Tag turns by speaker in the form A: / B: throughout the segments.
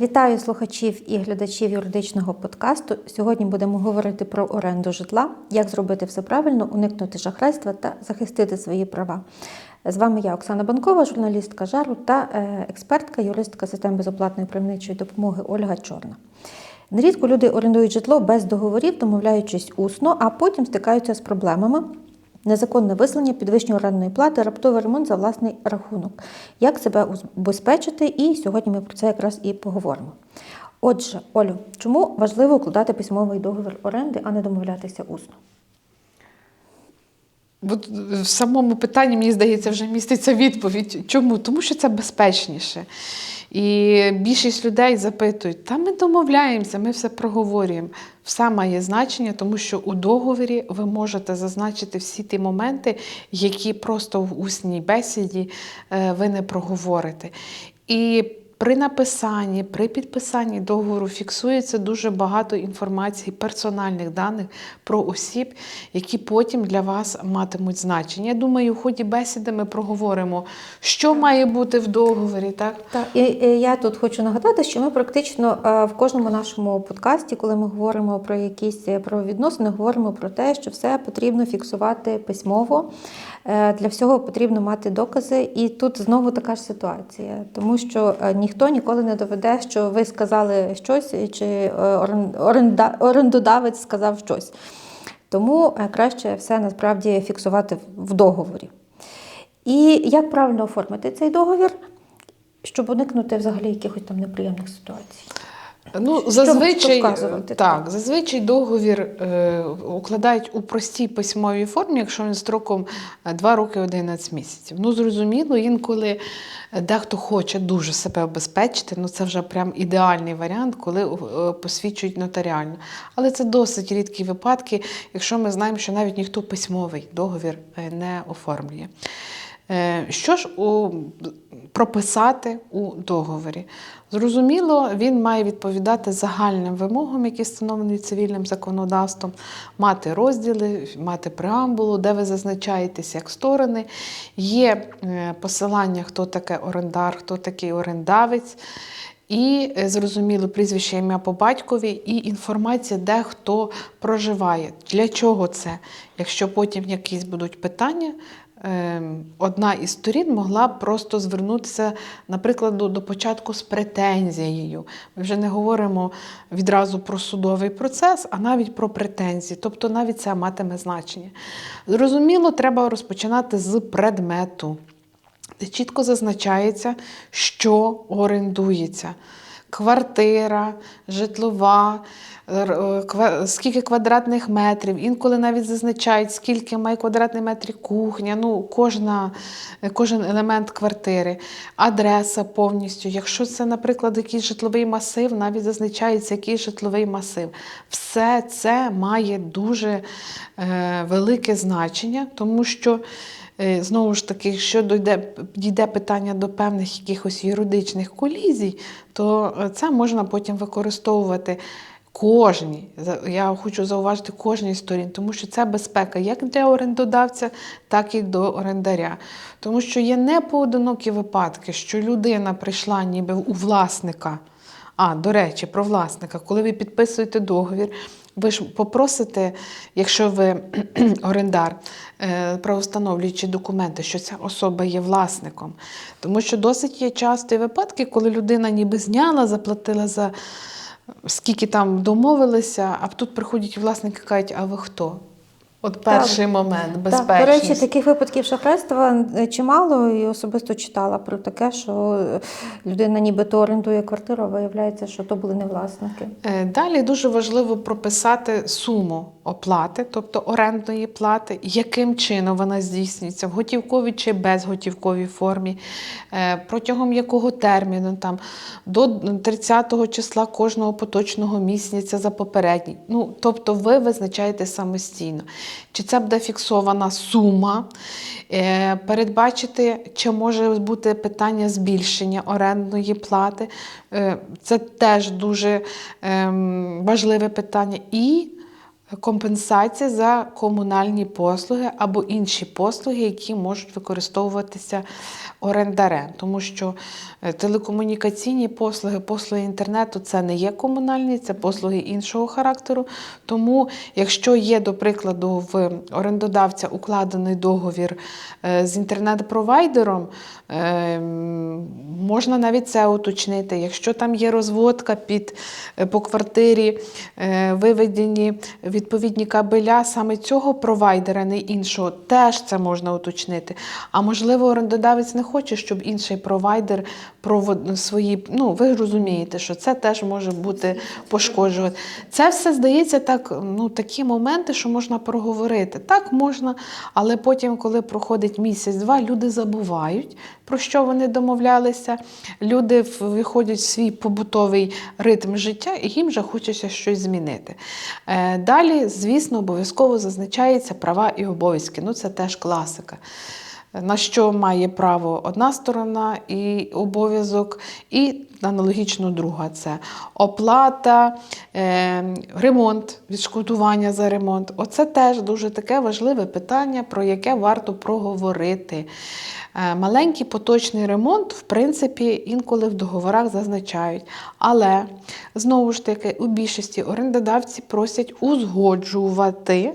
A: Вітаю слухачів і глядачів юридичного подкасту. Сьогодні будемо говорити про оренду житла, як зробити все правильно, уникнути шахрайства та захистити свої права. З вами я, Оксана Банкова, журналістка жару та е, експертка, юристка систем безоплатної правничої допомоги Ольга Чорна. Нерідко люди орендують житло без договорів, домовляючись усно, а потім стикаються з проблемами. Незаконне виселення, підвищення орендної плати, раптовий ремонт за власний рахунок. Як себе убезпечити? І сьогодні ми про це якраз і поговоримо. Отже, Олю, чому важливо укладати письмовий договір оренди, а не домовлятися усно?
B: От в самому питанні, мені здається, вже міститься відповідь. Чому? Тому що це безпечніше. І більшість людей запитують, та ми домовляємося, ми все проговорюємо. Все має значення, тому що у договорі ви можете зазначити всі ті моменти, які просто в усній бесіді е, ви не проговорите. І при написанні, при підписанні договору фіксується дуже багато інформації, персональних даних про осіб, які потім для вас матимуть значення. Я думаю, в ході бесіди ми проговоримо, що має бути в договорі. Так?
A: Так, і, і я тут хочу нагадати, що ми практично е, в кожному нашому подкасті, коли ми говоримо про якісь е, правовідносини, говоримо про те, що все потрібно фіксувати письмово. Е, Для всього потрібно мати докази, і тут знову така ж ситуація, тому що е, ніхто ніколи не доведе, що ви сказали щось, чи е, орендодавець сказав щось. Тому е, краще все насправді фіксувати в договорі. І як правильно оформити цей договір, щоб уникнути взагалі якихось там неприємних ситуацій?
B: Ну,
A: Що
B: зазвичай,
A: вказувати?
B: так, зазвичай договір е, укладають у простій письмовій формі, якщо він строком 2 роки 11 місяців. Ну, зрозуміло, інколи дехто хоче дуже себе обезпечити, ну це вже прям ідеальний варіант, коли е, посвідчують нотаріально. Але це досить рідкі випадки, якщо ми знаємо, що навіть ніхто письмовий договір е, не оформлює. Е, Що ж у, прописати у договорі? Зрозуміло, він має відповідати загальним вимогам, які встановлені цивільним законодавством, мати розділи, мати преамбулу, де ви зазначаєтесь як сторони. Є е, посилання, хто таке орендар, хто такий орендавець. І е, зрозуміло прізвище ім'я по батькові, і інформація, де хто проживає. Для чого це? Якщо потім якісь будуть питання, одна із сторін могла б просто звернутися, наприклад, до, до початку з претензією. Ми вже не говоримо відразу про судовий процес, а навіть про претензії. Тобто навіть це матиме значення. Зрозуміло, треба розпочинати з предмету де чітко зазначається, що орендується. Квартира, житлова, е, скільки квадратних метрів, інколи навіть зазначають, скільки має квадратних метрів кухня, ну, кожна, кожен елемент квартири, адреса повністю. Якщо це, наприклад, якийсь житловий масив, навіть зазначається, який житловий масив. Все це має дуже е, велике значення, тому що. Е, Знову ж таки, якщо дійде, питання до певних якихось юридичних колізій, то е, це можна потім використовувати кожній. Я хочу зауважити кожній сторін, тому що це безпека як для орендодавця, так і до орендаря. Тому що є непоодинокі випадки, що людина прийшла ніби у власника. А, до речі, про власника. Коли ви підписуєте договір, ви ж попросите, якщо ви орендар, про встановлюючі документи, що ця особа є власником. Тому що досить є часті випадки, коли людина ніби зняла, заплатила за скільки там домовилися, а тут приходять власники і кажуть, а ви хто? От перший момент безпечність.
A: Так, до речі, таких випадків шахрайства чимало, і особисто читала про таке, що людина нібито орендує квартиру, а виявляється, що то були не власники.
B: Е, Далі дуже важливо прописати суму оплати, тобто орендної плати, яким чином вона здійснюється, в готівковій чи безготівковій формі, е, протягом якого терміну, там, до 30 числа кожного поточного місяця за попередній. Ну, тобто ви визначаєте самостійно. Чи це буде фіксована сума, е, передбачити, чи може бути питання збільшення орендної плати. Е, Це теж дуже ем, важливе питання. І компенсація за комунальні послуги або інші послуги, які можуть використовуватися орендарем. Тому що е, телекомунікаційні послуги, послуги інтернету це не є комунальні, це послуги іншого характеру. Тому, якщо є, до прикладу, в орендодавця укладений договір е, з інтернет-провайдером, е, можна навіть це уточнити. Якщо там є розводка під по квартирі, виведені відповідні кабеля саме цього провайдера, не іншого, теж це можна уточнити. А можливо, орендодавець не хоче, щоб інший провайдер провод свої. Ну, ви розумієте, що це теж може бути пошкоджувати. Це все здається так, ну такі моменти, що можна проговорити. Так можна, але потім, коли проходить місяць-два, люди забувають, про що вони домовлялися. Люди виходять в свій побутовий ритм життя, і їм вже хочеться щось змінити. Е, Далі, звісно, обов'язково зазначаються права і обов'язки. Ну, це теж класика. На що має право одна сторона і обов'язок, і аналогічно друга це оплата, е, ремонт, відшкодування за ремонт. Оце теж дуже таке важливе питання, про яке варто проговорити. Е, Маленький поточний ремонт, в принципі, інколи в договорах зазначають. Але знову ж таки, у більшості орендодавці просять узгоджувати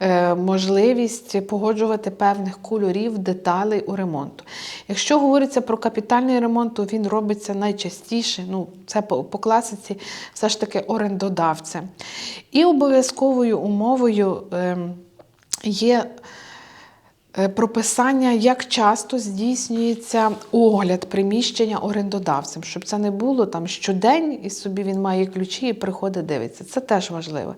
B: е, можливість погоджувати певних кольорів, деталей у ремонту. Якщо говориться про капітальний ремонт, то він робиться найчастіше, ну, це по, по класиці, все ж таки орендодавцем. І обов'язковою умовою ем, є е, прописання, як часто здійснюється огляд приміщення орендодавцем, щоб це не було там щодень, і собі він має ключі і приходить дивиться. Це теж важливо.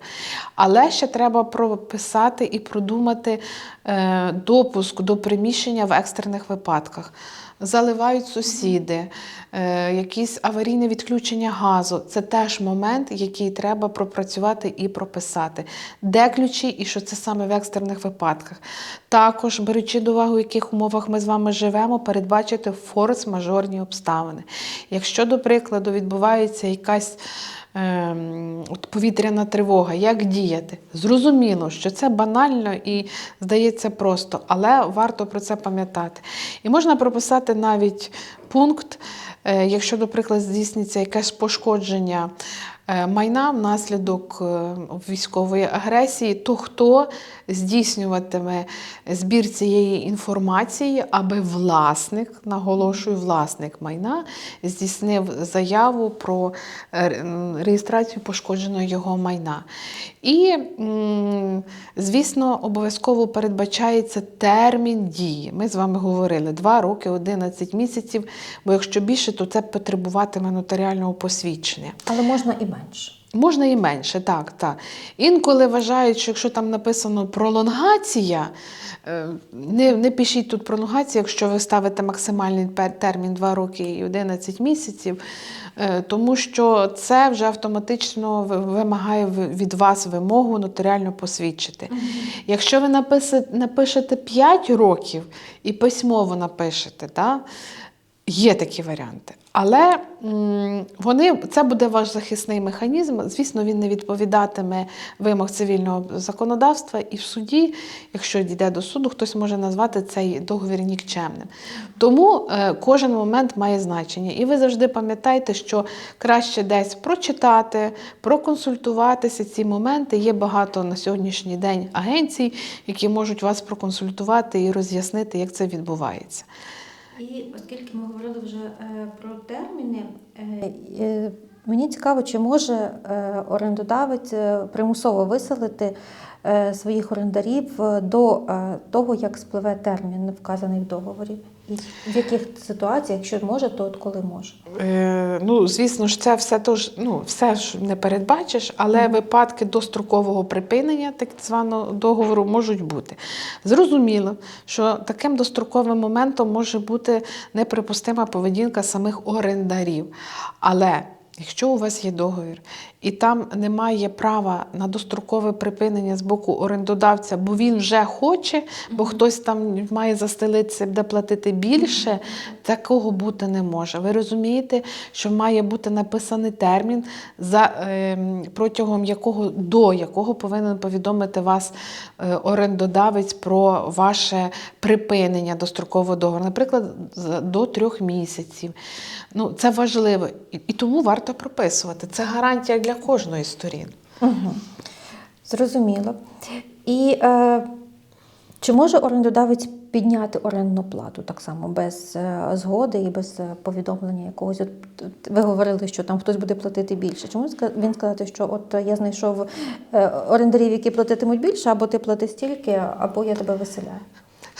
B: Але ще треба прописати і продумати е, допуск до приміщення в екстрених випадках. Заливають сусіди, е, якісь аварійне відключення газу. Це теж момент, який треба пропрацювати і прописати. Де ключі і що це саме в екстрених випадках. Також, беручи до уваги, в яких умовах ми з вами живемо, передбачити форс-мажорні обставини. Якщо, до прикладу, відбувається якась от повітряна тривога, як діяти? Зрозуміло, що це банально і здається просто, але варто про це пам'ятати. І можна прописати навіть пункт, е, якщо, наприклад, здійсниться якесь пошкодження майна внаслідок е, військової агресії, то хто здійснюватиме збір цієї інформації, аби власник, наголошую, власник майна здійснив заяву про е, реєстрацію пошкодженого його майна. І, звісно, обов'язково передбачається термін дії. Ми з вами говорили 2 роки, 11 місяців, бо якщо більше, то це потребуватиме нотаріального посвідчення.
A: Але можна і менше.
B: Можна і менше, так, так. Інколи вважають, що якщо там написано пролонгація, е, не, не пишіть тут пролонгація, якщо ви ставите максимальний термін 2 роки і 11 місяців, е, тому що це вже автоматично вимагає від вас вимогу нотаріально посвідчити. Якщо ви напишете 5 років і письмово напишете, да, Є такі варіанти. Але вони, це буде ваш захисний механізм. Звісно, він не відповідатиме вимог цивільного законодавства, і в суді, якщо дійде до суду, хтось може назвати цей договір нікчемним. Тому е, кожен момент має значення. І ви завжди пам'ятайте, що краще десь прочитати, проконсультуватися ці моменти. Є багато на сьогоднішній день агенцій, які можуть вас проконсультувати і роз'яснити, як це відбувається.
A: І оскільки ми говорили вже е, про терміни, е, е, мені цікаво, чи може орендодавець примусово виселити своїх орендарів до того, як спливе термін, вказаний в договорі. В яких ситуаціях, якщо може, то от коли може.
B: Е, ну, звісно ж, це все тож, ну, все ж не передбачиш, але випадки дострокового припинення так званого договору можуть бути. Зрозуміло, що таким достроковим моментом може бути неприпустима поведінка самих орендарів. Але Якщо у вас є договір, і там немає права на дострокове припинення з боку орендодавця, бо він вже хоче, бо хтось там має застелитися, буде платити більше, такого бути не може. Ви розумієте, що має бути написаний термін, за, ем, протягом якого до якого повинен повідомити вас е, орендодавець про ваше припинення дострокового договору, наприклад, до трьох місяців. Ну, це важливо. І тому варто прописувати. Це гарантія для кожної сторін.
A: Угу. Зрозуміло. І е, чи може орендодавець підняти орендну плату так само без е, згоди і без е, повідомлення якогось? От, ви говорили, що там хтось буде платити більше. Ска- він сказати, що от е, я знайшов е, орендарів, які платитимуть більше, або ти плати стільки, або я тебе виселяю?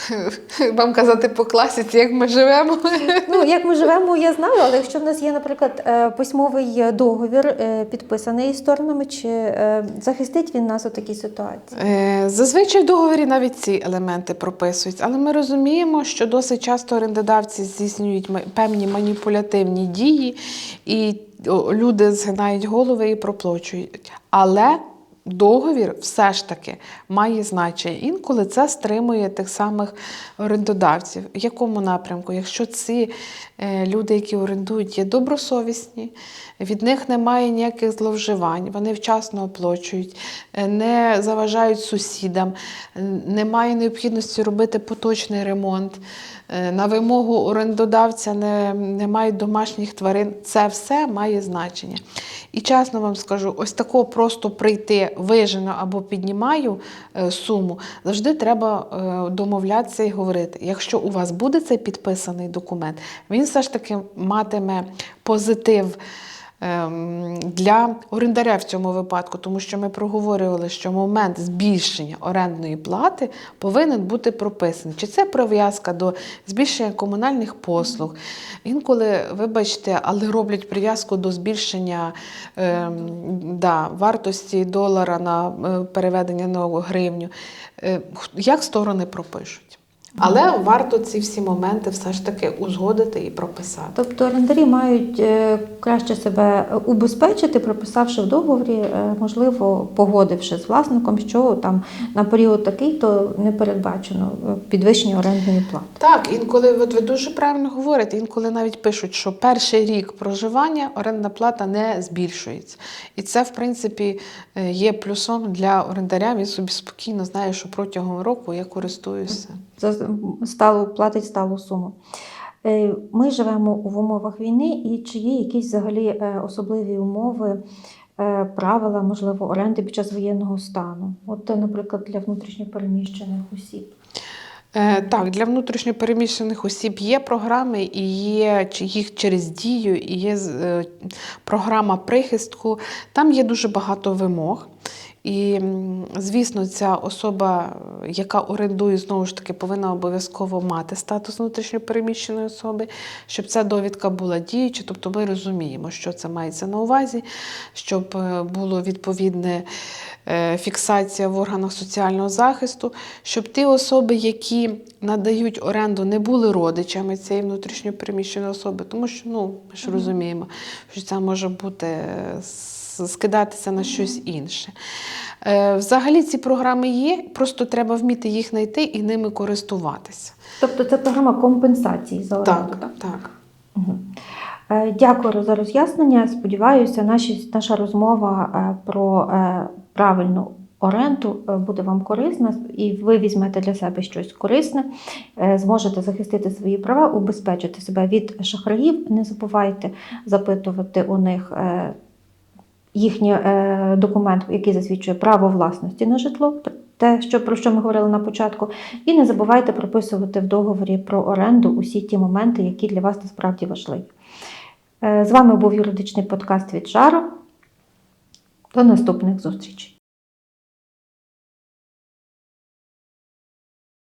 B: Вам казати по класіці, як ми живемо.
A: Ну, як ми живемо, я знаю, але якщо в нас є, наприклад, е, письмовий договір е, підписаний сторонами, чи е, захистить він нас у такій ситуації?
B: Зазвичай в договорі навіть ці елементи прописуються, але ми розуміємо, що досить часто орендодавці здійснюють певні маніпулятивні дії, і люди згинають голови і проплачують. Але договір все ж таки має значення. Інколи це стримує тих самих орендодавців. В якому напрямку? Якщо ці е, люди, які орендують, є добросовісні, від них немає ніяких зловживань, вони вчасно оплачують, е, не заважають сусідам, немає необхідності робити поточний ремонт. е, На вимогу орендодавця не, не мають домашніх тварин. Це все має значення. І чесно вам скажу, ось такого просто прийти вижено або піднімаю е, суму, завжди треба е, домовлятися і говорити. Якщо у вас буде цей підписаний документ, він все ж таки матиме позитив. Ем, Для орендаря в цьому випадку, тому що ми проговорювали, що момент збільшення орендної плати повинен бути прописаний. Чи це прив'язка до збільшення комунальних послуг? Інколи, вибачте, але роблять прив'язку до збільшення ем, да, вартості долара на е, переведення на гривню. Е, як сторони пропишуть? Але варто ці всі моменти все ж таки узгодити і прописати.
A: Тобто орендарі мають е, краще себе убезпечити, прописавши в договорі, е, можливо, погодивши з власником, що там на період такий, то не передбачено е, підвищення орендної плати.
B: Так, інколи от ви дуже правильно говорите, інколи навіть пишуть, що перший рік проживання орендна плата не збільшується. І це, в принципі, є плюсом для орендаря. Він собі спокійно знає, що протягом року я користуюся.
A: Сталу платить сталу суму. Е, Ми живемо в умовах війни, і чи є якісь взагалі е, особливі умови, е, правила, можливо, оренди під час воєнного стану? От, наприклад, для внутрішньопереміщених осіб.
B: Так, для внутрішньопереміщених осіб є програми, і є їх через дію, і є програма прихистку. Там є дуже багато вимог. І, звісно, ця особа, яка орендує, знову ж таки, повинна обов'язково мати статус внутрішньопереміщеної особи, щоб ця довідка була діюча. Тобто ми розуміємо, що це мається на увазі, щоб е, було відповідне е, фіксація в органах соціального захисту, щоб ті особи, які надають оренду, не були родичами цієї внутрішньопереміщеної особи, тому що ну, ми ж розуміємо, що це може бути е, скидатися на щось інше. Е, Взагалі ці програми є, просто треба вміти їх знайти і ними користуватися.
A: Тобто це програма компенсації за оренду.
B: Так, так.
A: Мгм. Е, Дякую за роз'яснення. Сподіваюся, наші, наша розмова е, про правильну оренду буде вам корисна, і ви візьмете для себе щось корисне, зможете захистити свої права, убезпечити себе від шахраїв. Не забувайте запитувати у них. Їхній е, документ, який засвідчує право власності на житло, те, що, про що ми говорили на початку, і не забувайте прописувати в договорі про оренду усі ті моменти, які для вас насправді важливі. Е, З вами був юридичний подкаст від Шара. До наступних зустрічей.